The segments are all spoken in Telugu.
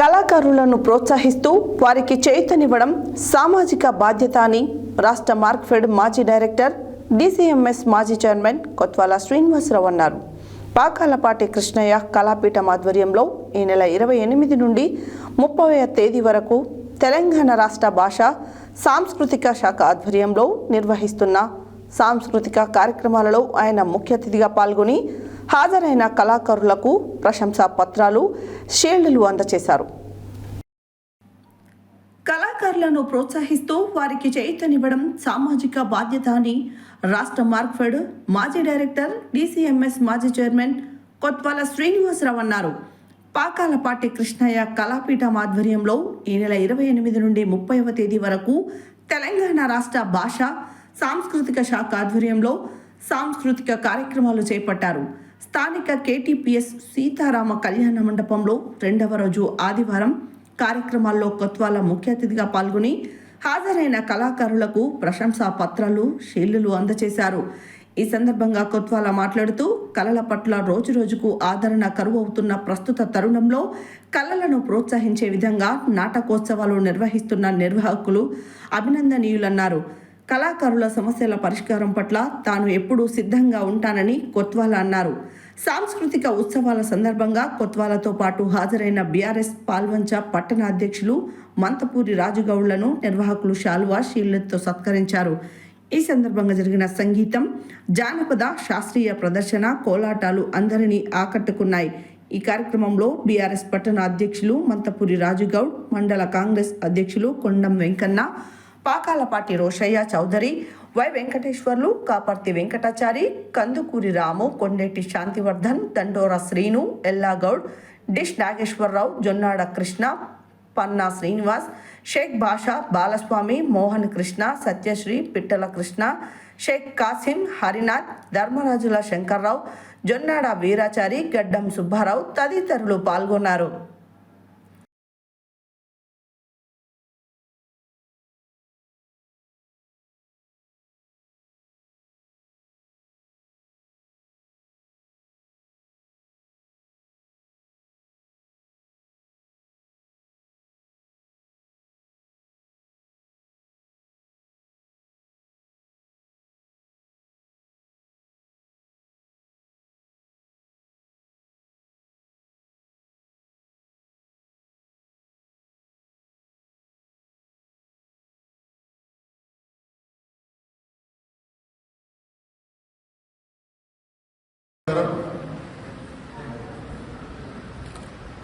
కళాకారులను ప్రోత్సహిస్తూ వారికి చేతనివ్వడం సామాజిక బాధ్యత అని రాష్ట్ర మార్క్ఫెడ్ మాజీ డైరెక్టర్ డిసిఎంఎస్ మాజీ చైర్మన్ కొత్వాల శ్రీనివాసరావు అన్నారు. పాకాలపాటి కృష్ణయ్య కళాపీఠం ఆధ్వర్యంలో ఈ నెల ఇరవై ఎనిమిది నుండి ముప్పై తేదీ వరకు తెలంగాణ రాష్ట్ర భాష సాంస్కృతిక శాఖ ఆధ్వర్యంలో నిర్వహిస్తున్న సాంస్కృతిక కార్యక్రమాలలో ఆయన ముఖ్య అతిథిగా పాల్గొని హాజరైన కళాకారులకు ప్రశంసా పత్రాలు షీల్డ్లు అందజేశారు కళాకారులను ప్రోత్సహిస్తూ వారికి చైతన్యవ్వడం సామాజిక బాధ్యత అని రాష్ట్ర మార్క్ఫెడ్ మాజీ డైరెక్టర్ డిసిఎంఎస్ మాజీ చైర్మన్ కొత్వాల శ్రీనివాసరావు అన్నారు. పాకాలపాటి కృష్ణయ్య కళాపీఠం ఆధ్వర్యంలో ఈ నెల ఇరవై ఎనిమిది నుండి ముప్పైవ తేదీ వరకు తెలంగాణ రాష్ట్ర భాష సాంస్కృతిక శాఖ ఆధ్వర్యంలో సాంస్కృతిక కార్యక్రమాలు చేపట్టారు. స్థానిక కేటీపీఎస్ సీతారామ కళ్యాణ మండపంలో రెండవ రోజు ఆదివారం కార్యక్రమాల్లో కొత్వాల ముఖ్య అతిథిగా పాల్గొని హాజరైన కళాకారులకు ప్రశంసా పత్రాలు షీల్లులు అందజేశారు ఈ సందర్భంగా కొత్వాల మాట్లాడుతూ కళల పట్ల రోజురోజుకు ఆదరణ కరువు అవుతున్న ప్రస్తుత తరుణంలో కళలను ప్రోత్సహించే విధంగా నాటకోత్సవాలు నిర్వహిస్తున్న నిర్వాహకులు అభినందనీయులన్నారు. కళాకారుల సమస్యల పరిష్కారం పట్ల తాను ఎప్పుడూ సిద్ధంగా ఉంటానని కొత్వాల అన్నారు. సాంస్కృతిక ఉత్సవాల సందర్భంగా కొత్వాలతో పాటు హాజరైన బీఆర్ఎస్ పాల్వంచ పట్టణ అధ్యక్షులు మంతపూరి రాజుగౌడ్లను నిర్వాహకులు శాలువా షీళ్ళతో సత్కరించారు. ఈ సందర్భంగా జరిగిన సంగీతం జానపద శాస్త్రీయ ప్రదర్శన కోలాటాలు అందరినీ ఆకట్టుకున్నాయి. ఈ కార్యక్రమంలో బీఆర్ఎస్ పట్టణ అధ్యక్షులు మంతపూరి రాజుగౌడ్ మండల కాంగ్రెస్ అధ్యక్షులు కొండం వెంకన్న పాకాలపాటి రోషయ్య చౌదరి వై వెంకటేశ్వర్లు కాపర్తి వెంకటాచారి కందుకూరి రాము కొండేటి శాంతివర్ధన్ దండోరా శ్రీను ఎల్లాగౌడ్ డిష్ నాగేశ్వరరావు జొన్నాడ కృష్ణ పన్నా శ్రీనివాస్ షేక్ బాషా బాలస్వామి మోహన్ కృష్ణ సత్యశ్రీ పిట్టల కృష్ణ షేక్ కాసిం హరినాథ్ ధర్మరాజుల శంకర్రావు జొన్నాడ వీరాచారి గడ్డం సుబ్బారావు తదితరులు పాల్గొన్నారు.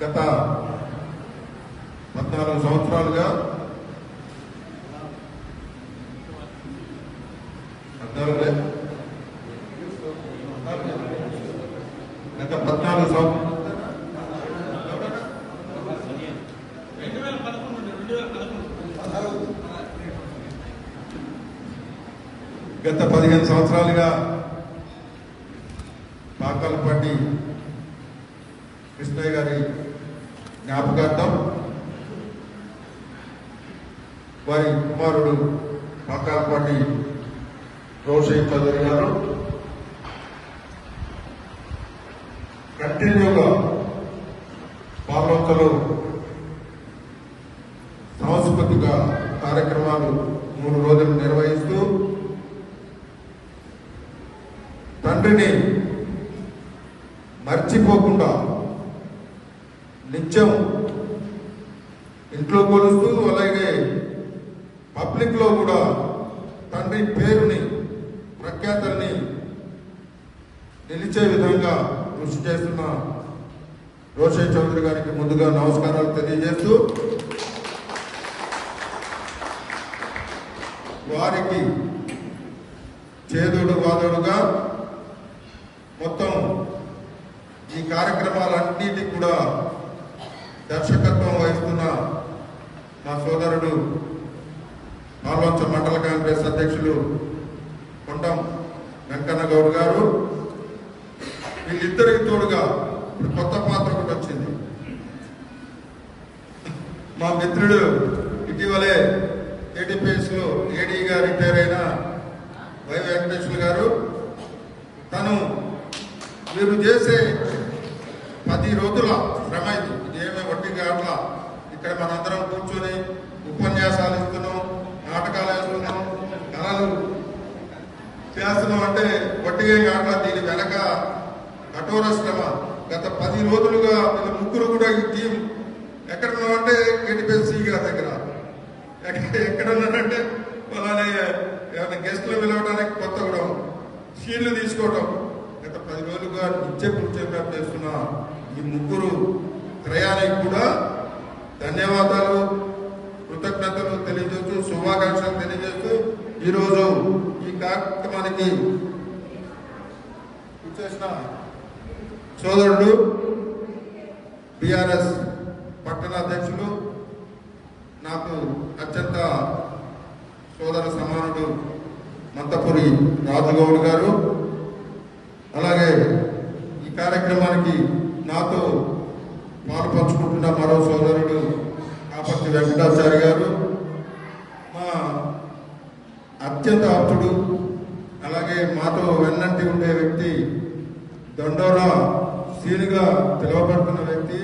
గత పద్నాలుగు సంవత్సరాలుగా పద్నాలుగులే? గత పద్నాలుగు సంవత్సరాలు గత పదిహేను సంవత్సరాలుగా పాకాలపాటి కృష్ణయ్య గారి జ్ఞాపకార్థం వారి కుమారుడు పాకాలపాటి రోషయ్య చౌదరి గారు కంటిన్యూగా పార్లమెంట్లో సాంస్కృతిక కార్యక్రమాలు మూడు రోజులు నిర్వహిస్తూ తండ్రిని మర్చిపోకుండా నిత్యం ఇంట్లో కొలుస్తూ అలాగే పబ్లిక్లో కూడా తండ్రి పేరుని ప్రఖ్యాతల్ని నిలిచే విధంగా కృషి చేస్తున్న రోషన్ చౌదరి గారికి ముందుగా నమస్కారాలు తెలియజేస్తూ వారికి చేదుడు వాదోడుగా మొత్తం ఈ కార్యక్రమాలన్నిటికి కూడా దర్శకత్వం వహిస్తున్న మా సోదరుడు పాల్వంచ మండల కాంగ్రెస్ అధ్యక్షులు కొండం వెంకన్న గౌడ్ గారు. వీళ్ళిద్దరికి తోడుగా కొత్త పాత్ర ఒకటి వచ్చింది. మా మిత్రుడు ఇటీవలే ఏటీపీఎస్లో ఏడీగా రిటైర్ అయిన వై వెంకటేశ్వర గారు. తను మీరు చేసే పది రోజుల శ్రమ ఇది. ఇదేమీ వడ్డీ కావట్లా. ఇక్కడ మనందరం కూర్చొని ఉపన్యాసాలు ఇస్తున్నాం నాటకాలు వేస్తున్నాం కళలు చేస్తున్నాం అంటే వట్టిగా కాక దీని వెనక కఠోర శ్రమ. గత పది రోజులుగా వీళ్ళ ముగ్గురు కూడా ఈ టీం ఎక్కడ ఉన్నామంటే కేటీపీఎస్సీ గారి దగ్గర. ఎక్కడ ఎక్కడ ఉన్నారంటే అలానే ఏమైనా గెస్టులు పిలవడానికి కొత్తగూడెం తీసుకోవడం గత పది రోజులుగా నిత్య కృత్యం చేస్తున్న ఈ ముగ్గురు త్రయానికి కూడా ధన్యవాదాలు కృతజ్ఞతలు తెలియజేస్తూ శుభాకాంక్షలు తెలియజేస్తూ ఈరోజు ఈ కార్యక్రమానికి చేసిన సోదరుడు బీఆర్ఎస్ పట్టణ అధ్యక్షులు నాకు అత్యంత సోదర సమానుడు మంతపురి రాజుగౌడ్ గారు. అలాగే ఈ కార్యక్రమానికి నాతో పాలు మరో సోదరుడు కాపర్తి వెంకటాచారి గారు మా అత్యంత ఆప్తుడు అలాగే మాతో వెన్నంటి ఉండే వ్యక్తి దండోరా సీనుగా పిలువబడుతున్న వ్యక్తి